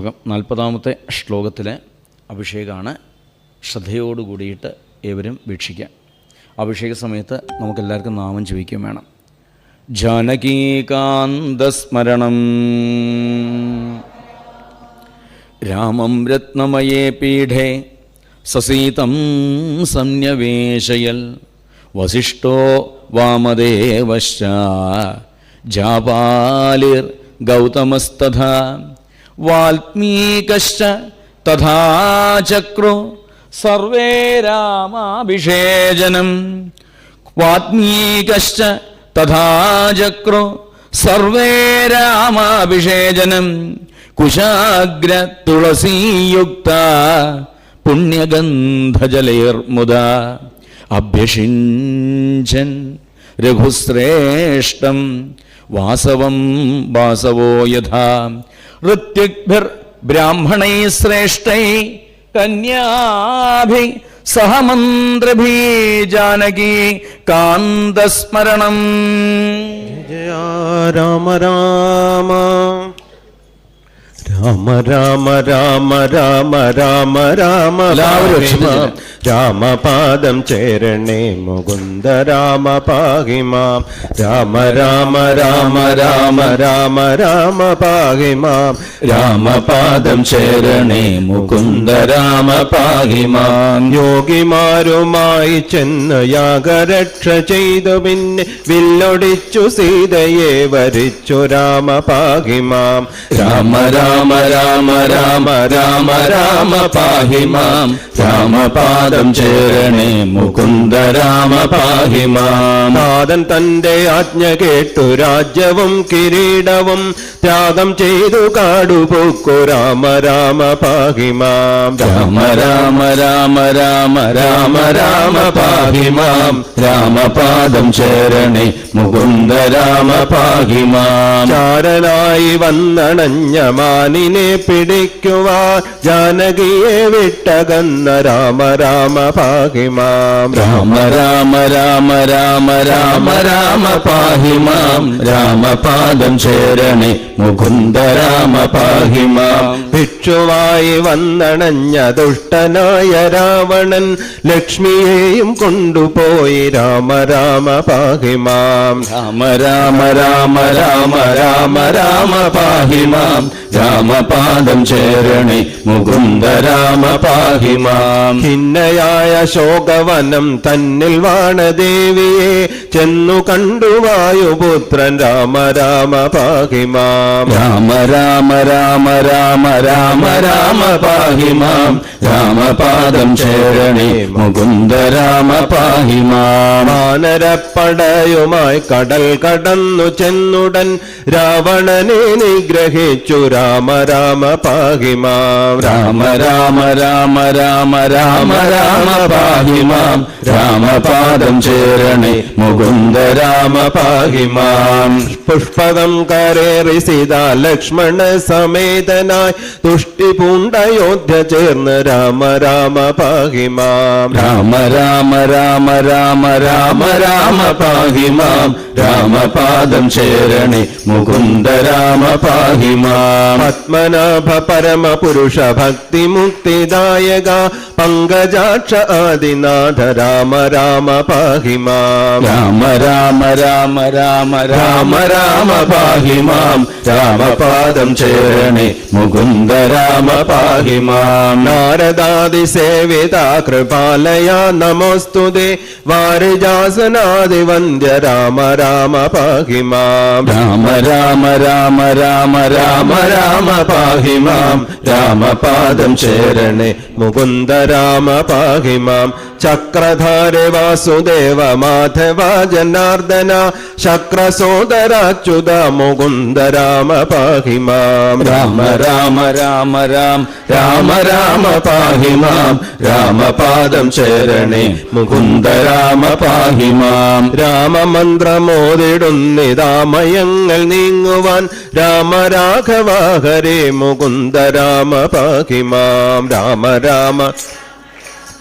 ശ്ലോകം നാൽപ്പതാമത്തെ ശ്ലോകത്തിലെ അഭിഷേകമാണ്. ശ്രദ്ധയോടു കൂടിയിട്ട് ഏവരും വീക്ഷിക്കുക അഭിഷേക സമയത്ത് നമുക്കെല്ലാവർക്കും നാമം ജപിക്കുകയും വേണം. ജാനകീകാന്തസ്മരണം. രാമം രത്നമയേ പീഠേ സസീതം സന്യവേശയൽ. വസിഷ്ഠോ വാമദേവശ്ച. ജാപാലിർ ഗൗതമസ്തഥാ. വാൽമീകശ്ച തഥാ ചക്രു സർവേ രാമാഭിഷേചനം. വാത്മീകശ്ച തഥാ ചക്രു സർവേ രാമാഭിഷേചനം. കുശാഗ്ര തുളസീയുക്ത പുണ്യഗന്ധജലൈർമുദ. അഭ്യഷിഞ്ചൻ രഘുശ്രേഷ്ഠം വാസവം വാസവോ യഥാ. ഋത്യുഗ്ഭിർ ബ്രാഹ്മണൈ ശ്രേഷ്ഠൈ കന്യാഭി സഹമന്ത്രഭീ ജാനകി കാന്തസ്മരണം ജയ രാമ രാമ. രാമ രാമ രാമ രാമ രാമ രാമ രാമ. രാമപാദം ചേരണേ മുകുന്ദ രാമ പാഹിമാം രാമ രാമ രാമ രാമ രാമ രാമ പാഹിമാം രാമപാദം ചേരണേ മുകുന്ദ രാമ പാഹിമാം യോഗിമാരുമായി ചെന്ന് യാഗരക്ഷ ചെയ്തു പിന്നെ വില്ലൊടിച്ചു സീതയെ വരിച്ചു രാമ പാഹിമാം രാമ രാമ രാമ രാമ രാമ രാമ രാമ പാഹി മാം. രാമപാദം ചേരണേ മുകുന്ദ രാമ പാഹി മാം. നാഥൻ തന്റെ ആജ്ഞ കേട്ടു രാജ്യവും കിരീടവും ത്യാഗം ചെയ്തു കാടുപോക്കു രാമ രാമ പാഹിമാം രാമ രാമ രാമ രാമ രാമ രാമ പാഹിമാം രാമപാദം ചേരണേ മുകുന്ദ രാമ പാഹിമാം ചാരനായി വന്നണഞ്ഞ മാനിനെ പിടിക്കുവാൻ ജാനകിയെ വിട്ടകന്ന രാമ രാമ പാഹിമാം രാമ രാമ രാമ രാമ രാമ രാമ പാഹിമാം രാമപാദം ചേരണേ മുകുന്ദ രാമ പാഹിമാം ഭിക്ഷുവായി വന്നണഞ്ഞ ദുഷ്ടനായ രാവണൻ ലക്ഷ്മിയെയും കൊണ്ടുപോയി രാമ രാമ പാഹിമാം. രാമ രാമ രാമ രാമ രാമ രാമ പാഹിമാം. രാമപാദം ചേരണി മുകുന്ദ രാമ പാഹിമാം. ഭിന്നയായ ശോകവനം തന്നിൽ വാണദേവിയെ ചെന്നു കണ്ടു വായുപുത്രൻ രാമ രാമ പാഹിമാം. രാമ രാമ രാമ രാമ രാമ രാമ രാമ പാഹി പാഹിമാം രാമപാദം ചേരണേ മുകുന്ദ രാമ പാഹിമാം മാനരപ്പടയുമായി കടൽ കടന്നു ചെന്നുടൻ രാവണനെ നിഗ്രഹിച്ചു രാമ രാമ പാഹി മാം. രാമ രാമ രാമ രാമ രാമ രാമ പാഹി പാഹിമാം രാമപാദം ചേരണേ മുകുന്ദ രാമ പാഹി പാഹിമാം പുഷ്പകം കരേറി സീതാ ലക്ഷ്മണ സമേതനായി തുഷ്ടി പൂണ്ടയോധ്യ ചേർന്ന് രാമ രാമ പാഹിമാം രാമ രാമ രാമ രാമ രാമ രാമ പാഹിമാം രാമപാദം ചേരണേ മുകുന്ദ രാമ പാഹിമാം പത്മനാഭ പരമ പുരുഷ ഭക്തി മുക്തിദായക പങ്കജാക്ഷ ആദിനാഥ രാമ രാമ പാഹിമാം രാമ രാമ രാമ രാമ രാമ രാമ പാഹിമാം രാമപാദം ചേരണേ മുകുന്ദ രാമ നാരദാദി സേവിത കൃപാലയ നമോസ്തുതേ. വാരിജാസനാദി വന്ദ്യ രാമ രാമ പാഹിമാം രാമ രാമ രാമ രാമ രാമ രാമ പാഹിമാം രാമപാദം ചേരണേ മുകുന്ദ രാമ പാഹിമാം ചക്രധാര വാസുദേവ മാധവ ജനാർദന ശക്രസോദരാച്യുത മുകുന്ദ രാമ പാഹിമാം രാമ രാമ രാമ രാം രാമ രാമ പാഹി മാം രാമപാദം ചേരണേ മുകുന്ദ രാമ പാഹി മാം. രാമമന്ത്രമോതിടുന്നിതാമയങ്ങൾ നീങ്ങുവാൻ രാമ ഹരേ മുകുന്ദ രാമ പാഹി മാം. രാമ രാമ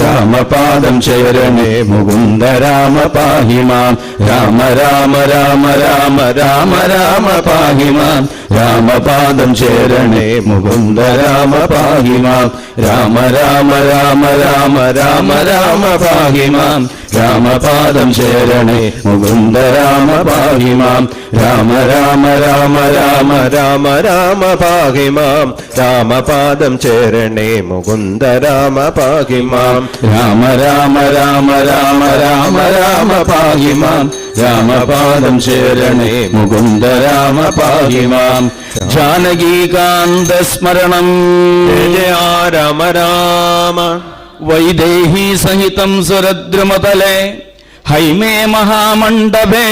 രാമപാദം ചേരണേ മുകുന്ദ രാമ പാഹിമാം രാമ രാമ രാമ രാമ രാമ രാമ പാഹിമാം രാമപാദം ചേരണേ മുകുന്ദ രാമ പാഹിമാം രാമ രാമ രാമ രാമ രാമ രാമ പാഹിമാം രാമപാദം ചേരണേ മുകുന്ദ രാമ പാഹിമാം രാമ രാമ രാമ രാമ രാമ രാമ പാഹിമാം രാമപാദം ചേരണേ മുകുന്ദ രാമ പാഹി രാമ രാമ രാമ രാമ രാമ രാമ പാഹി മാം രാമപാദം ചേരണേ മുകുന്ദ രാമ പാഹി മാം ജാനകീകാന്ത സ്മരണം ജയ രാമ രാമ വൈദേഹി സഹിതം സുരദ്രുമതലേ ഹൈമേ മഹാമണ്ഡപേ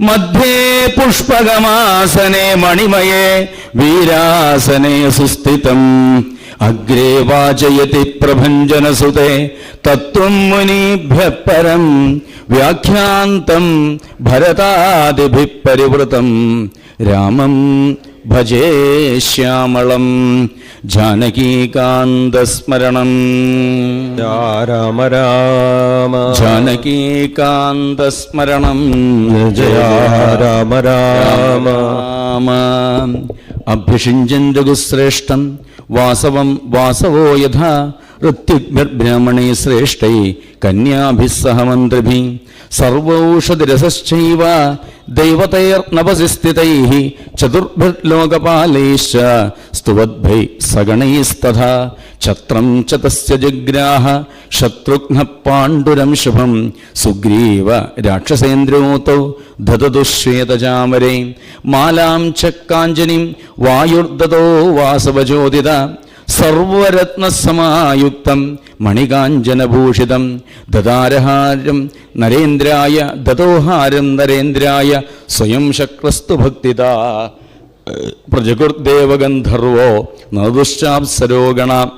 മധ്യേ പുഷ്പകമാസനേ മണിമയേ വീരാസനേ സുസ്ഥിതം. അഗ്രേ വാചയതി പ്രഭഞ്ജനസുതേ തത്വം മുനിഭ്യ പരം വ്യാഖ്യാന്തം ഭരതാദിഭി പരിവൃതം രാമം ഭജേ ശ്യാമളം ജാനകീകാന്തസ്മരണം രാമ രാമ ജാനകീകാന്തസ്മരണം ജയ രാമ രാമ രാമ അഭ്യഷിഞ്ചൻ രഘുശ്രേഷ്ഠം വാസവം വാസവോ യഥാ ഋത്യുഗ്ബ്രഹ്മണേ ശ്രേഷ്ഠൈ കന്യാഭിः സർവൗഷധിരസൈവ ദൈവതൈർനവസിസ്ഥിതൈ ചതുർഭിർലോകപാലൈശ്ച സ്തുവദ്ഭൈ സഗണൈസ്തഥ ഛത്രം ച തസ്യ ജഗ്രാഹ ശത്രുഘ്ന പാണ്ഡുരം ശുഭം സുഗ്രീവ രാക്ഷസേന്ദ്രോത്തോ ദദതു ശ്വേതചാമരേ മാലാം ച കാഞ്ചനിം വായുർദതോ വാസവചോദിത സർവരത്നസമായുക്തം മണികാഞ്ചനഭൂഷിതം ദദാരഹാരം നരേന്ദ്രായ ദദോഹാരം നരേന്ദ്രായ സ്വയം ശക്രസ്തു ഭക്തിത പ്രജകുർദേവഗന്ധർവോ നദുശ്ചാപ്സരോഗണ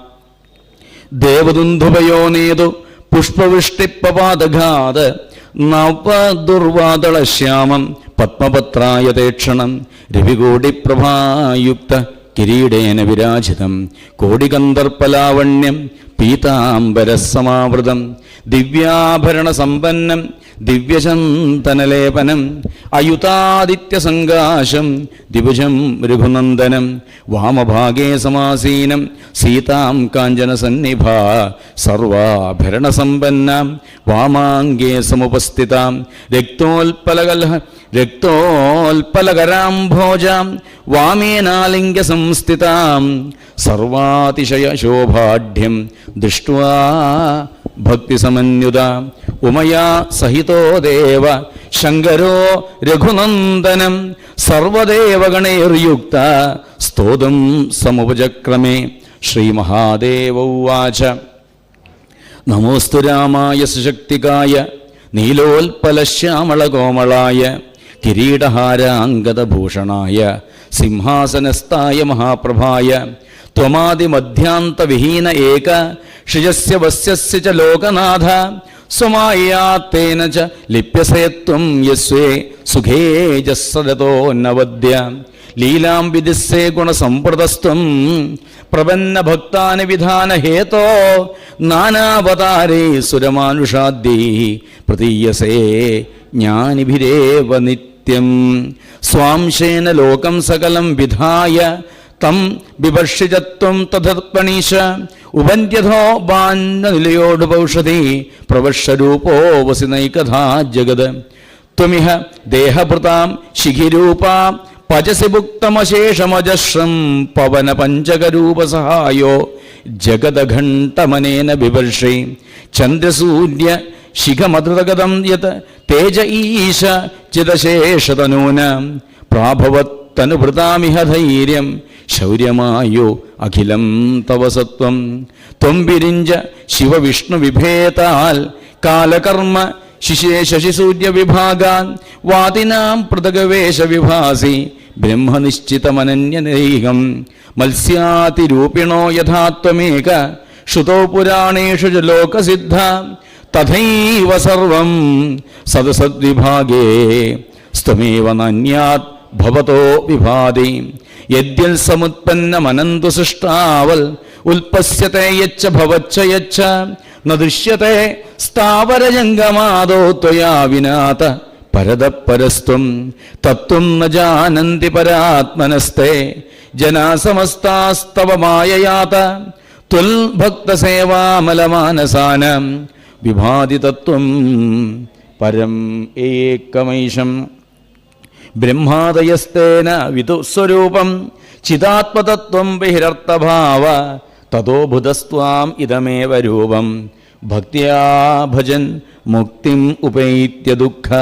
ദേവദുന്ധുഭയോ നേതു പുഷ്പവൃഷ്ടിപ്പപാദഘാത് നവദുർവാദളശ്യാമം പത്മപത്രായതേക്ഷണം രവികോടിപ്രഭായുക്ത കിരീടേന വിരാജിതം കോടികന്ദർപ്പലാവണ്യം പീതാംബരസമാവൃതം. ദിവ്യാഭരണസമ്പന്നം ദിവ്യചന്തനലേപനം അയുതാദിത്യസങ്കാശം ദിവജം രഘുനന്ദനം വാമഭാഗേ സമാസീനം സീതാം കാഞ്ചനസന്നിഭ സർവാഭരണസമ്പന്നാം വാമാംഗേ സമുപസ്ഥിതാം രക്തോൽപലകൽഹ രക്തോൽപലകരാംഭോജാം വാമേനാലിംഗ സംസ്ഥിതാം സർവാതിശയശോഭാഢ്യം ദൃഷ്ട്വാ ഭക്തിസമന്യുത. ഉമയാ സഹിതോ ദേവ. ശങ്കരോ രഘുനന്ദനം. സർവദേവഗണേർയുക്ത. സ്തോതം സമുപചക്രമേ ശ്രീമഹാദേവ ഉവാച. നമോസ്തു രാമായ സുശക്തികായ. നീലോൽപലശ്യാമളകോമളായ. കിരീടഹാരാംഗതഭൂഷണായ. സിംഹാസനസ്ഥായ മഹാപ്രഭായ. ത്വമാതിമധ്യാന്തവിഹീന ഏക. ഷിജസ്യ വസ്യസ്യ ച ലോകനാഥ സ്വമായാത്തേന ച ലിപ്യസയത്വം യസ്വേ സുഖേ ജസ്സരതോ നവദ്യ. ലീലാം വിദിസ്സേ ഗുണസമ്പ്രദസ്ത്വം പ്രപന്ന ഭക്താന് വിധാന ഹേതോ നാനാവതാരേ സുരമാനുഷാദ്യൈ പ്രതീയസേ ജ്ഞാനിഭിരേവ നിത്യം. സ്വാംശേന ലോകം സകലം വിധായ തം വിവർഷിജത്വം തഥത്പണീശ ഉപന്യഥോ ബാന്നനിലയോട് പൗഷധി പ്രവശ്യരൂപോ വസി നൈകഥാ ജഗത്. ത്വമിഹ ദേഹഭൃതാം ശിഖിരൂപാം പചസി ഭുക്തമശേഷമജശ്രം പവന പഞ്ചകരൂപസഹായോ ജഗദഘണ്ഠമനേന വിവർഷി. ചന്ദ്രസൂര്യ ശിഖമധൃതഗതം യത് തേജ ഈശ ചിതശേഷതനൂന പ്രാഭവത് തനുഭൃതാമിഹ ധൈര്യം ശൗര്യമായോ അഖിലം തവസത്വം തൊമ്പിരിഞ്ച ത്വം വിരിഞ്ച ശിവവിഷ്ണു വിഭേതാൽ കാലകർമ്മ ശിശേ ശശിസൂര്യ വിഭാഗാൻ വാതിനാം പൃഥകവേശ വിഭാസി ബ്രഹ്മനിശ്ചിതമനന്യനൈകം മത്സ്യാതിരൂപിണോ യഥാത്വമേക. ശ്രുതോ പുരാണേഷു ലോകസിദ്ധ തഥൈവ സർവം സദസദ്വിഭാഗേ. സ്ത്വമേവ നന്യാത് ഭവതോ വിഭാതി. യദ്യൽ സമുത്പന്നമനന്തു സൃഷ്ടാവൽ ഉൽപ്പസ്യത്തെ യച്ച ഭവച്ച യച്ച ന ദൃശ്യത്തെ സ്ഥാവരജംഗമാദോ ത്വയാ വിനാത പരതപരസ്ത്വം തത്വം ന ജാനന്തി പരാത്മനസ്തേ ജനാസമസ്താസ്തവ മായയാത ത്വൽഭക്തസേവാമലമാനസാനം വിഭാതി തത്വം പരം ഏകമൈഷം. ബ്രഹ്മാദയസ്തേന വിദുസ്വരൂപം ചിതാത്മതത്വം ബഹിരർത്ഥഭാവ ബുധസ്ത്വാം ഇതമേവ രൂപം. ഭക്തിയാ ഭജൻ മുക്തിം ഉപൈത്യ ദുഃഖ.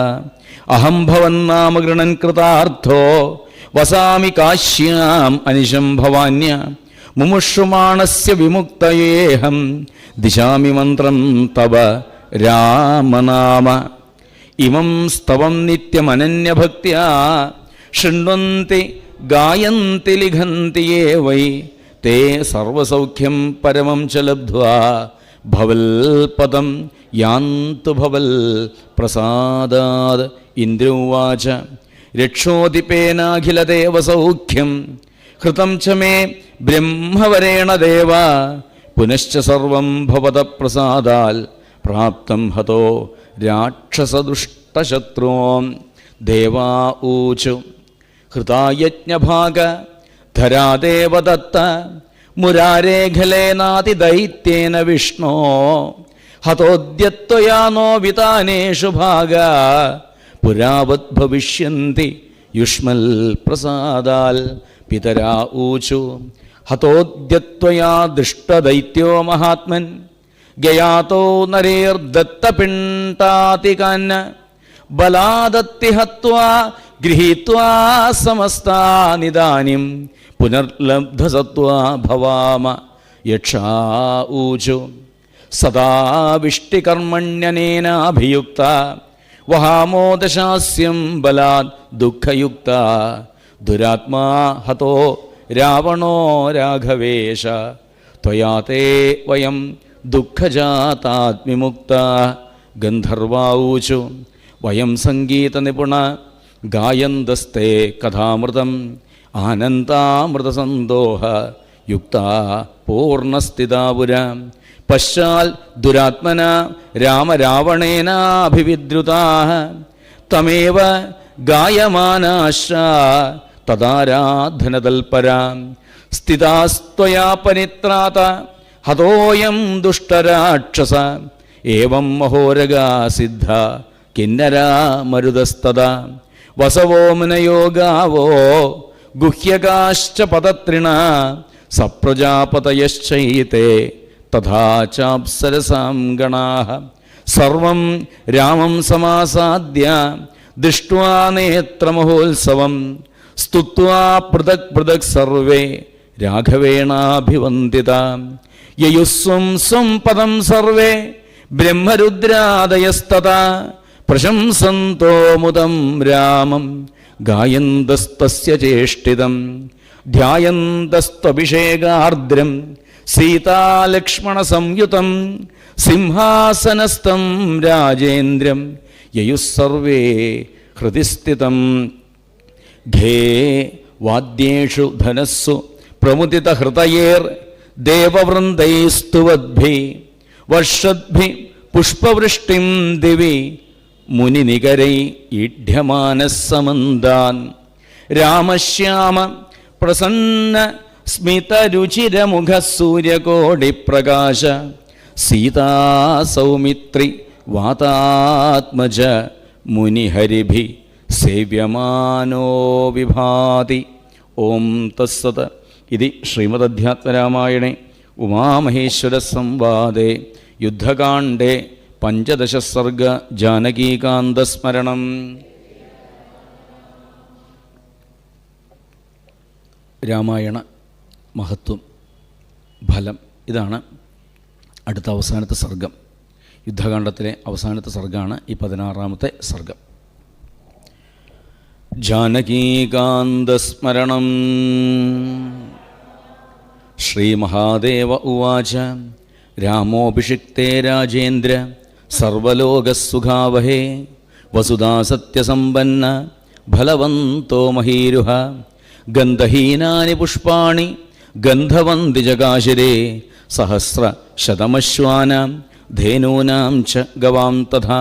അഹം ഭവന്നാമ ഗൃണൻ കൃതാർത്ഥോ വസാമി കാശ്യാം അനിശം ഭവാന്യ. മുമുഷുമാണസ്യ വിമുക്തയേഹം ദിശാമി മന്ത്രം തവ രാമനാമ. ഇമം സ്തവം നിത്യമനന്യഭക്തി ശൃണ്വന്തി ഗായന്തി ലിഖന്തി വൈ. തേ സർവസൗഖ്യം പരമം ച ലബ്ധ്വാ. ഭവൽ പദം യാന്തു ഭവൽ പ്രസാദാത്. ഇന്ദ്രോവാച രക്ഷോദിപേനാഖിലദേവ സൗഖ്യം. ഹൃതം ച മേ ബ്രഹ്മവരേണ ദേവ. പുനശ്ച സർവം ഭവത പ്രസാദാൽ. പ്രാപ്തം ഹതോ രാക്ഷസദുഷ്ടശത്രോ ദേവാ ഊചു ഹൃതായജ്ഞഭാഗ ധരാദേവദത്ത മുരാരേഖലേനാതിദൈത്യേന വിഷ്ണോ ഹതോദ്യത്വയാ നോ വിതാനേഷു ഭാഗ പുരാവത് ഭവിഷ്യന്തി യുഷ്മൽ പ്രസാദാൽ പിതരാ ഊചു ഹതോദ്യത്വയാ ദൃഷ്ടദൈത്യോ മഹാത്മൻ ഗയാതോ നരേർദത്തപിണ്ഡാതികാന്ന ബലാദത്തിഹത്വാ ഗൃഹീത്വാ സമസ്താനിദാനിം പുനർലബ്ധസത്വാ ഭവാമ യക്ഷാ ഊജു. സദാ വിഷ്ടികർമ്മണ്യനേനാഭിയുക്ത വഹാമോദശാസ്യം ബലാത് ദുഃഖയുക്ത. ദുരാത്മാ ഹതോ രാവണോ രാഘവേശ. ത്വയാ തേ വയം ദുഃഖജാതാത്മിമുക്ത ഗന്ധർവാഊചു. വയം സംഗീതനിപുണ ഗായന്തസ്തേ കഥാമൃതം. ആനന്ദാമൃതസന്തോഹ യുക്ത പൂർണസ്ഥിതാപുര പശ്ചാൽ ദുരാത്മന രാമരാവണേനാഭിവിദ്രുതാ തമേവ ഗായമാനാശ തദാരാധനതൽപരാ. സ്ഥിതാസ്ത്വയാ പരിത്രാത ഹതോയം ദുഷ്ടരാക്ഷസ. ഏവം മഹോരഗാ സിദ്ധ. കിന്നരാ മരുതസ്തത വസവോ മുനയോ ഗാവോ ഗുഹ്യകാശ്ച പദത്രിണ. സപ്രജാപതയശ്ചൈത്തെ തഥാ ചാപ്സരസാം ഗണാഹ. സർവം രാമം സമാസാദ്യ. ദൃഷ്ട്വാ നേത്രമഹോത്സവം. സ്തുത്വാ പൃഥക് പൃഥക് സർവേ. രാഘവേണാഭിവന്ദിത. യയുസ്വം സ്വം പദം സർവേ ബ്രഹ്മരുദ്രാദയസ്തത പ്രശംസന്തോ മുദം രാമം. ഗായന്തസ്തസ്യ ചേഷ്ടിതം. ധ്യായന്തസ്ത്വഭിഷേകാർദ്രം സീതാലക്ഷ്മണസംയുതം. സിംഹാസനസ്ഥം രാജേന്ദ്രം. യയുസർവേ ഹൃതിസ്ഥിതം. ഘേ വാദ്യേഷു ധനസ്സു പ്രമുദിതഹൃതയേർ ദേവവൃന്ദൈസ്തുവദ്ഭി വർഷദ്ഭി പുഷ്പവൃഷ്ടിം ദിവി മുനിനികരൈ ഈഢ്യമാനസമന്താൻ. രാമശ്യാമ പ്രസന്ന സ്മിതരുചിരമുഖ സൂര്യകോടിപ്രകാശ സീതാസൗമിത്രി വാതാത്മജ മുനിഹരിഭി സേവ്യമാനോ വിഭാതി. ഓം തസ്സത് ഇതി ശ്രീമദധ്യാത്മരാമായണേ. ഉമാമഹേശ്വരസംവാദേ. യുദ്ധകാണ്ഡേ. പഞ്ചദശസർഗ ജാനകീകാന്തസ്മരണം. രാമായണ മഹത്വം ഫലം ഇതാണ് അടുത്ത അവസാനത്തെ സർഗം. യുദ്ധകാണ്ഡത്തിലെ അവസാനത്തെ സർഗമാണ് ഈ പതിനാറാമത്തെ സർഗം. ജാനകീകാന്തസ്മരണം. ശ്രീമഹാദേവ ഉവാച. രാമോഭിഷിക്തേ രാജേന്ദ്ര സർവലോകസുഖാവഹേ വസുധാസത്യസമ്പന്ന ഫലവന്തോ മഹീരുഹ. ഗന്ധഹീനാനി പുഷ്പാണി ഗന്ധവന്തി ജകാശിരേ സഹസ്ര ശതമശ്വാനാം ധേനൂനാം ച ഗവാം തഥാ.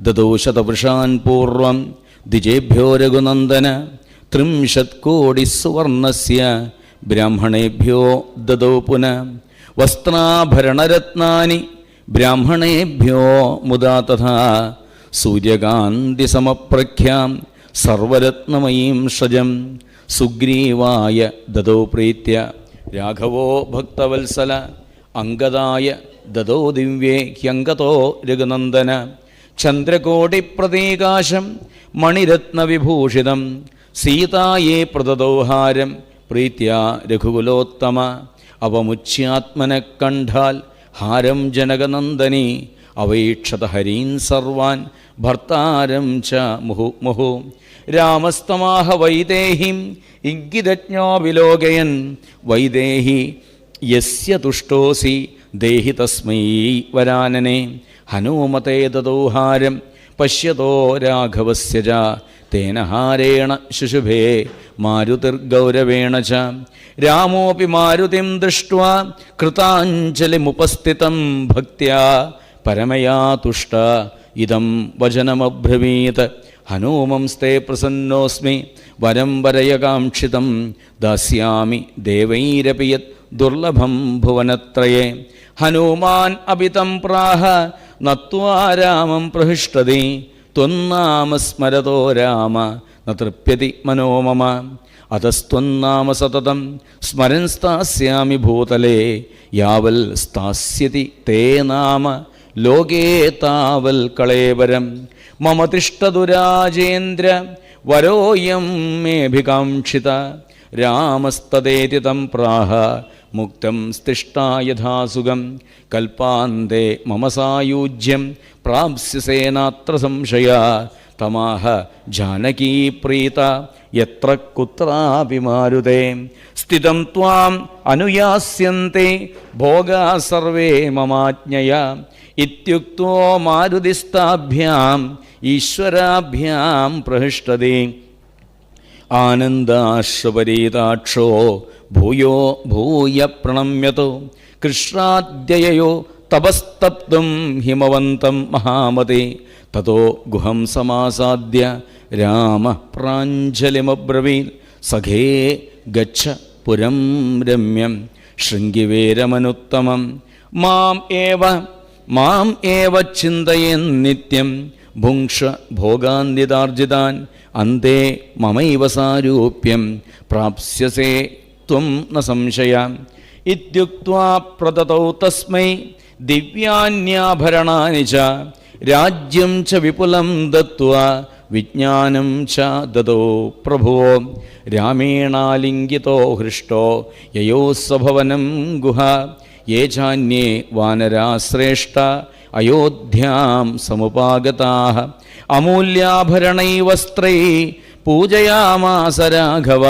ദദോ ശതവൃഷാൻ പൂർവം ദ്വിജേഭ്യോ രഘുനന്ദന. ത്രിംശത് കോടി സുവർണസ്യ. ബ്രാഹ്മണേഭ്യോ ദദോ പുന. വസ്ത്രാഭരണരത്നാനി ബ്രാഹ്മണേഭ്യോ മുദാ തഥാ. സൂര്യകാന്തിസമപ്രഖ്യാം സർവരത്നമയീം ഷജം. സുഗ്രീവായ ദദോ പ്രീത്യ രാഘവോ ഭക്തവത്സല അംഗതായ ദദോ ദിവ്യേ ഹ്യങ്കതോ രഘുനന്ദന. ചന്ദ്രകോടിപ്രതീകാശം മണിരത്നവിഭൂഷിതം. സീതായേ പ്രദദോഹാരം പ്രീത്യ രഘുകുലോത്തമ അവമുച്യാത്മന കണ്ടാൽ ഹാരം ജനകനന്ദനി അവൈക്ഷത ഹരീൻ സർവാൻ ഭർത്താരം ച മുഹു മുഹു. രാമസ്തമാഹ വൈദേഹിം ഇംഗിതജ്ഞോ വിലോകയൻ വൈദേഹി യസ്യ തുഷ്ടോസി ദേഹി തസ്മൈ വരാനനെ. ഹനുമതേ ദദോഹാരം പശ്യതോ രാഘവസ്യ ച തേന ഹാരേണ ശുശുഭേ മാരുതിർഗൗരവേണ ച രാമോപി മാരുതിം ദൃഷ്ട്വാ കൃതാഞ്ജലിമുപസ്ഥിതം ഭക്തിയാ പരമയാ തുഷ്ട. ഇതം വചനമബ്രവീത്. ഹനൂമംസ്തേ പ്രസന്നോസ്മി. വരം വരയകാംക്ഷിതം ദാസ്യാമി ദേവൈരപി യത് ദുർലഭം ഭുവനത്രയേ. ഹനുമാൻ അപിതം പ്രാഹ. നത്വാ രാമം പ്രഹിഷ്ടതി ത്വന്നാമ സ്മരതോ രാമ ന തൃപ്യതി മനോ അതസ്ത്വന്നാമ സതതം സ്മരൻ സ്ഥാസ്യാമി ഭൂതലേ യാവൽ സ്ഥാസ്യതി തേ നാമ ലോകേ താവൽ കളേവരം. മമ തിഷ്ടദുരാജേന്ദ്ര വരോയം മേഭികാംക്ഷിത രാമസ്തദേതി തം പ്രാഹ മുക്തം സ്തിഷ്ടാ യഥാസുഖം കൽപ്പാന്തേ മമ സായുജ്യം. പ്രാപ്സ്യസേനാത്ര സംശയ. തമാഹ ജാനകീ പ്രീത. എത്ര കുത്രാപി മാരുതേ. സ്ഥിതം ത്വാം അനുയാസ്യന്തെ. ഭോഗാ സർവേ മമാജ്ഞയ. ഇത്യുക്തോ മാരുതിസ്ഥാഭ്യാം. ഈശ്വരാഭ്യാം പ്രഹിഷ്ടതേ ആനന്ദാശ്വപരീതാക്ഷോ ഭൂയോ ഭൂയ പ്രണമ്യതോ കൃഷ്ണാദ്യയോ തപസ്തപ്തും ഹിമവന്തം മഹാമതേ തതോ ഗുഹം സമാസാദ്യ രാമ പ്രാഞ്ജലിമബ്രവീൽ സഖേ ഗച്ഛ പുരം രമ്യം ശൃംഗിവേരമനുത്തമം മാം ഏവ മാം ഏവ ചിന്തയൻ നിത്യം ഭുങ്ക്ഷ ഭോഗാന്തിതാർജിതാൻ അന്തേ മമൈവ സാരൂപ്യം പ്രാപ്സ്യസേ ത്വം ന സംശയ ഇത്യുക്ത്വാ പ്രദതൗ തസ്മൈ ദിവ്യാന്യാഭരണാനി ച രാജ്യം ച വിപുലം ദത്വാ വിജ്ഞാനം ച ദദോ പ്രഭുവോ രാമേണാലിംഗിതോ ഹൃഷ്ടോ യയോസ്വഭവനം ഗുഹ യേ ചാന്യേ വാനരാ ശ്രേഷ്ഠ അയോധ്യാം സമുപാഗതാ അമൂല്യാഭരണൈ വസ്ത്രൈ പൂജയാമാസ രാഘവ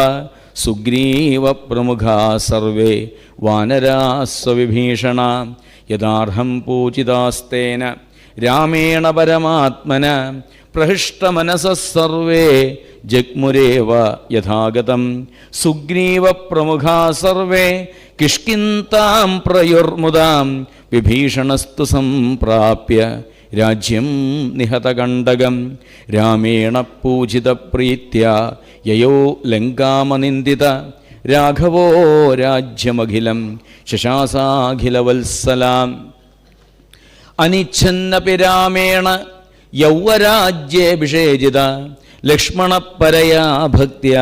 സുഗ്രീവ പ്രമുഖാ സർവേ വാനരാസ്വവിഭീഷണ യഥാർഹം പൂജിതാസ്തേന രാമേണ പരമാത്മന പ്രഹിഷ്ടമനസേ ജഗ്മുരേവ യഥാഗതം. സുഗ്രീവ പ്രമുഖാ സർവേ കിഷ്കിന്താം പ്രയുർമുദാം വിഭീഷണസ്തു സംപ്രാപ്യ രാജ്യം നിഹതകണ്ടകം രാമേണ പൂജിതപ്രീത്യ യയോ ലങ്കാമനിന്ദിത രാഘവോ രാജ്യമഖിലം ശശാസാഖിലവത്സലാം. അനിച്ഛന്നപി രാമേണ യൗവരാജ്യേഭിഷേചിത ലക്ഷ്മണപരയാ ഭക്തിയ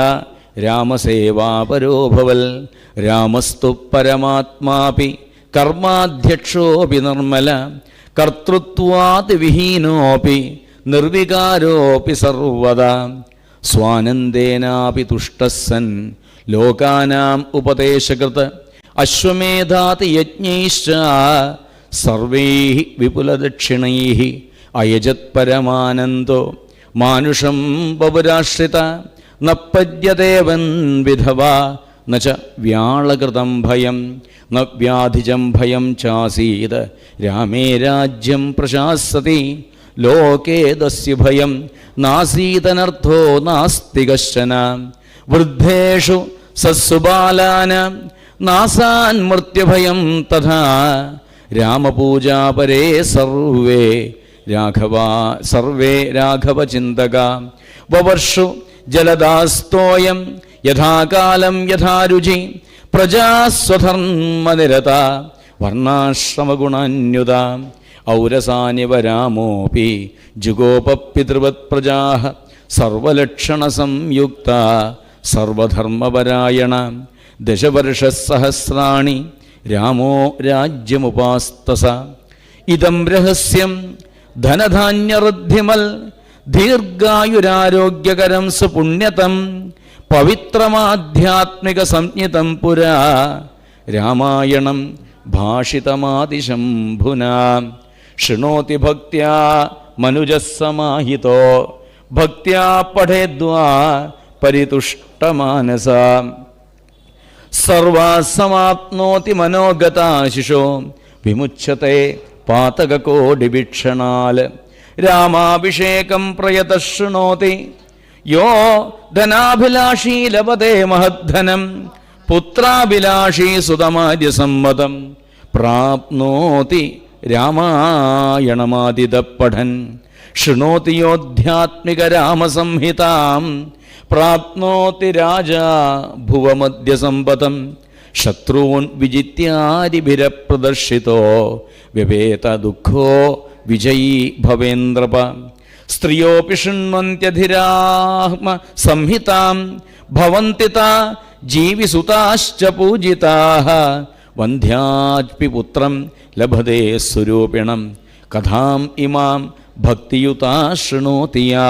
രാമസേവാപരോഭവൽ രാമസ്തു പരമാത്മാപി കർമാധ്യക്ഷോപി നിർമ്മല കർത്തൃത്വാത് വിഹീനോപി നിർവികാരോപി സർവത സ്വാനന്ദേനാപി തുഷ്ടസൻ ലോകാനാം ഉപദേശകൃത്. അശ്വമേധാത് യജ്ഞൈശ്ച. സർവൈ വിപുലദക്ഷിണൈ അയജത് പരമാനന്ദോ മാനുഷം ബപുരാശ്രിത നപ്പദ്യദേവൻ വിധവാ. ന ച വ്യാളകൃതം ഭയം ന വ്യാധിജം ഭയം ചാസീത്. രാമേ രാജ്യം പ്രശാസതി ലോകേ തസ്യ ഭയം നാസീതനർത്ഥോ നാസ്തി കശന വൃദ്ധേഷു സസ്സുബാലാന നാസാൻ മൃത്യുഭയം തഥാ. രാമപൂജാപരേ സർവേ രാഘവ സർവേ രാഘവചിന്തക. വവർഷു ജലദാസ്തോയം യഥാകാലം യഥാരുചി പ്രജാസ്വധർമ്മനിരത വർണാശ്രമഗുണാന്യുത ഔരസാനിവരാമോപി ജുഗോപപിതൃവത് പ്രജാ സർവലക്ഷണസംയുക്ത സർവധർമ്മപരായണ ദശവർഷസഹസ്രാണി രാമോ രാജ്യമുപാസ്തസ. ഇതം രഹസ്യം ധനധാന്യവൃദ്ധിമൽ ദീർഘായുരാരോഗ്യകരം സുപുണ്യതം പവിത്രമാധ്യാത്മിക സംജ്ഞിതം പുരാ രാമായണം ഭാഷിതമാതിശംഭുന. ശൃണോതി ഭക്ത്യാ മനുജസമാഹിതോ. ഭക്ത്യാ പഠേദ്വാ പരിതുഷ്ടമാനസ. സർവാസമാപ്നോതി മനോഗതാശിഷോ വിമുച്യത്തെ പാതകോടിവീക്ഷണാൽ രാമാഭിഷേകം പ്രയത ശൃണോതി യോ ധനാഭിലാഷീ ലഭതേ മഹദ്ധനം പുത്രാഭിലാഷീ സുതമാര്യസമ്മതം പ്രാപ്നോതി രാമായണമാതിതപ്പഠൻ ശൃണോതി യോധ്യാത്മിക രാമസംഹിതാം പ്രാപ്നോതി രാജാ ഭുവമദ്യസമ്പതം ശത്രുൻ വിജിത്യാരിഭിരപ്രദർശിതോ വ്യവേത ദുഃഖോ വിജയീ ഭവേന്ദ്രപ. स्त्रियोऽपि शृण्वन्त्यधिराः संहितां भवन्तिता जीविसुताश्च पूजिताः। वन्ध्यापि पुत्रं लभते स्वरूपिणं कथाम् इमां भक्तियुता शृणोति या।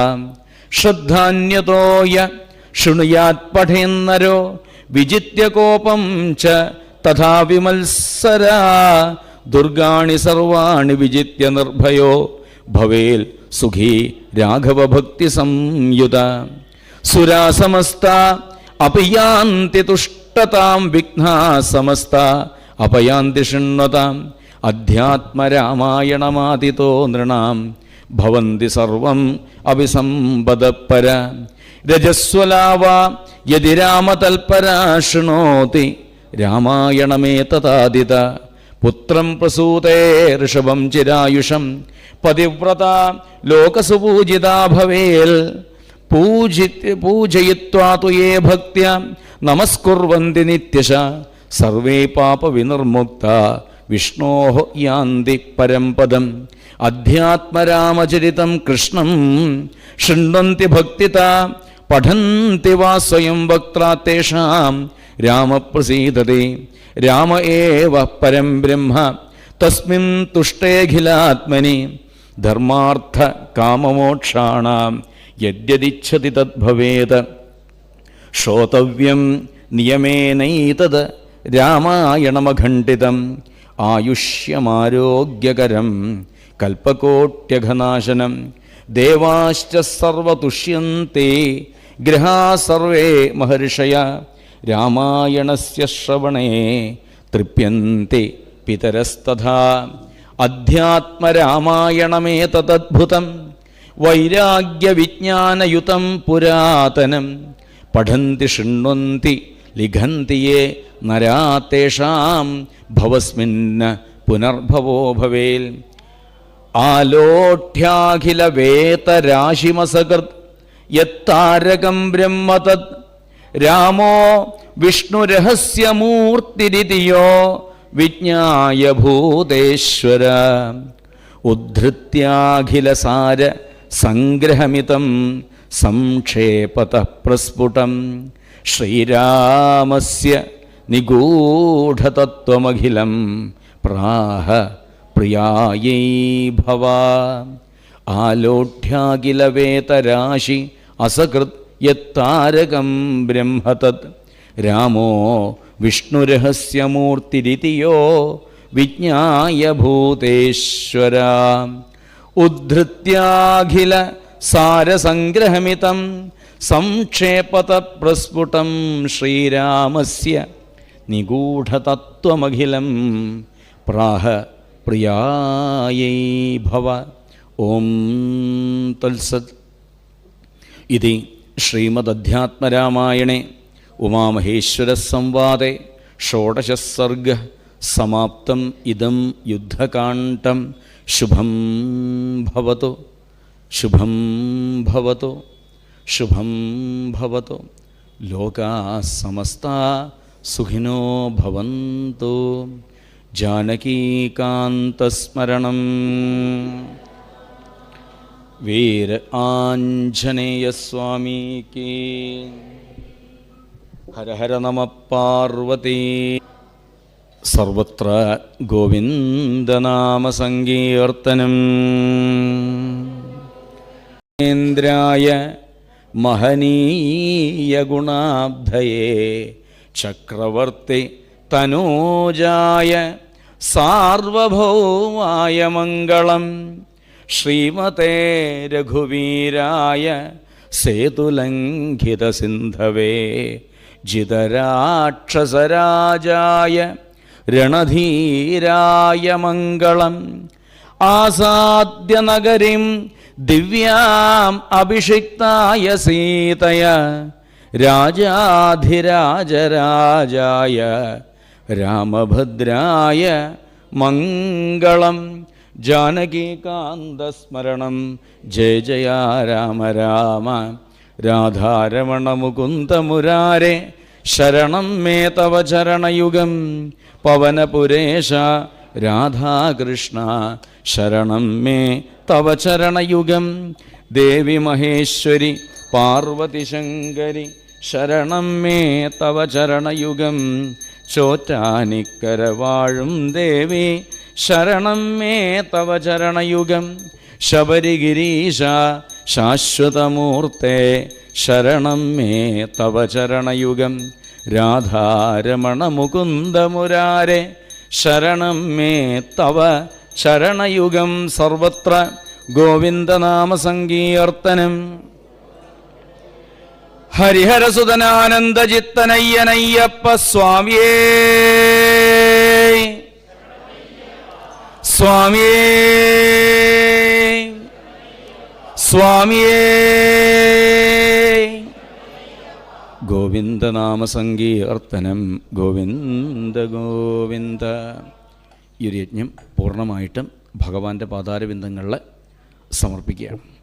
श्रद्धान्यतो य शृणुयात्पठेन्नरो विजित्यकोपं च तथा विमत्सरा दुर्गाणि सर्वाणि विजित्य निर्भयो, भवेल् സുഖീ രാഘവഭക്തി സംയുത സുരാസമസ്ത അപയാന്തി തുഷ്ടതാം വിഘ്നാ സമസ്ത അപയാന്തി ശൃണ്വതാം അധ്യാത്മരാമായണമാതിതോ നൃണാം ഭവന്തി സർവം അഭിസമ്പദപര രജസ്വലാവ യതി രാമതൽപരാ ശൃണോതി രാമായണമേ തഥാദിത പുത്രം പ്രസൂതേ ഋഷഭം ചിരായുഷം പതിവ്രത ലോകസുപൂജിത ഭവേൽ. പൂജി പൂജയിത്വാതുയേ യേ ഭക്ത്യ. നമസ്കുർവന്തി നിത്യശ. സർവേ പാപ വിനിർമുക്ത വിഷ്ണോ യാന്തി പരംപദം. അധ്യാത്മരാമചരിതം കൃഷ്ണം. ശൃണ്വന്തി ഭക്തിത. പഠന്തി വാ സ്വയം വക്ത്ര തേഷാം. രാമപ്രസീദതി രാമ ഏവ പരം ബ്രഹ്മ. തസ്മിൻ തുഷ്ടേഖിലാത്മനി. ധർമാർത്ഥ കാമമോക്ഷാണാം യദ്യതിച്ഛതി തദ്ഭവേത്. ശ്രോതവ്യം നിയമേനൈതത് രാമായണമഖണ്ഡിതം. ആയുഷ്യമാരോഗ്യകരം കൽപ്പകോട്യഘനാശനം. ദേവാശ്ച സർവതുഷ്യന്തി ഗൃഹാ സർവേ മഹർഷയ. രാമായണസ്യ ശ്രവണേ തൃപ്യന്തി പിതരസ്തഥാ. അധ്യാത്മരാമായണമേതദ്ഭുതം വൈരാഗ്യവിജ്ഞാനയുതം പുരാതനം. പഠന്തി ശൃണ്വന്തി ലിഖന്തി യേ നരാ ഭവസ്മിന്ന പുനർഭവോ ഭവേൽ. ആലോഠ്യാഖിലവേതരാശിമസകൃത് യത്താരകം ബ്രഹ്മതത് രാമോ വിഷ്ണുരഹസ്യമൂർത്തിരിതിയോ വിജ്ഞായ ഭൂതേശ്വര ഉദ്ധൃത്യാഖിലസാര സംഗ്രഹമിതം സംക്ഷേപത പ്രസ്ഫുടം. ശ്രീരാമസ്യ നിഗൂഢതത്വമഖിലം പ്രാഹ പ്രിയായൈ ഭവ. ആലോഢ്യാഖിലവേതരാശി അസകൃത് യത്താരകം ബ്രഹ്മതത്. രാമോ വിഷ്ണുരഹസ്യമൂർത്തിരിതിയോ വിജ്ഞായ ഭൂതേശ്വര ഉദ്ധൃത്യാഖില സാരസംഗ്രഹമിതം സംക്ഷേപത പ്രസ്ഫുടം ശ്രീരാമസ്യ നിഗൂഢതത്വമഖിലം പ്രാഹ പ്രിയായൈ ഭവ. ഓം തത്സത്. ഇതി ശ്രീമദധ്യാത്മരാമായണേ. ഉമാമഹേശ്വരസംവാദേ ഷോഡശസർഗ സമാപ്തം ഇതം യുദ്ധകാണ്ഡം ശുഭം ഭവതു ശുഭം ഭവതു ശുഭം ഭവതു ലോകാ സമസ്ത സുഖിനോ ഭവന്തു ജാനകീകാന്തസ്മരണം വീര ആഞ്ജനേയസ്വാമി കീ ഹര ഹര നമ പാർവതി. സർവത്ര ഗോവിന്ദനാമസങ്കീർത്തനം േന്ദ്രായ മഹനീയ ഗുണാബ്ധയേ. ചക്രവർത്തി തനൂജായ സാർവഭൗമായ മംഗളം. ശ്രീമതേ രഘുവീരായ സേതുലംഘിതസിന്ധവേ ജിതരാക്ഷസരാജായ രണധീരായ മംഗളം ആസാദ്യനഗരിം ദിവ്യാം അഭിഷിക്തായ സീതയ രാജാധിരാജരാജായ രാമഭദ്രായ മംഗളം ജാനകീകാന്തസ്മരണം ജയ ജയ രാമ രാമ. രാധാരമണ മുകുന്ദമുരാരെ ശരണം മേ തവ ചരണയുഗം. പവനപുരേശ രാധാകൃഷ്ണ ശരണം മേ തവ ചരണയുഗം. ദേവി മഹേശ്വരി പാർവതി ശങ്കരി ശരണം മേ തവ ചരണയുഗം. ചോറ്റാനിക്കര വാഴും ദേവി ശരണം മേ തവ ചരണയുഗം. ശബരിഗിരീശ ശാശ്വതമൂർത്തേ ശരണം മേ തവ ചരണയുഗം. രാധാരമണ മുകുന്ദമുരാരെ ശരണം മേ തവ ചരണയുഗം. സർവത്ര ഗോവിന്ദനാമസങ്കീർത്തനം. ഹരിഹരസുതനാനന്ദചിത്തനയ്യനയ്യപ്പ സ്വാമിയേ സ്വാമിയേ. സ്വാമിയേ. ഗോവിന്ദനാമസങ്കീർത്തനം ഗോവിന്ദ ഗോവിന്ദ. ഈ ഒരു യജ്ഞം പൂർണമായിട്ടും ഭഗവാന്റെ പാതാരബിന്ദങ്ങളിൽ സമർപ്പിക്കുകയാണ്.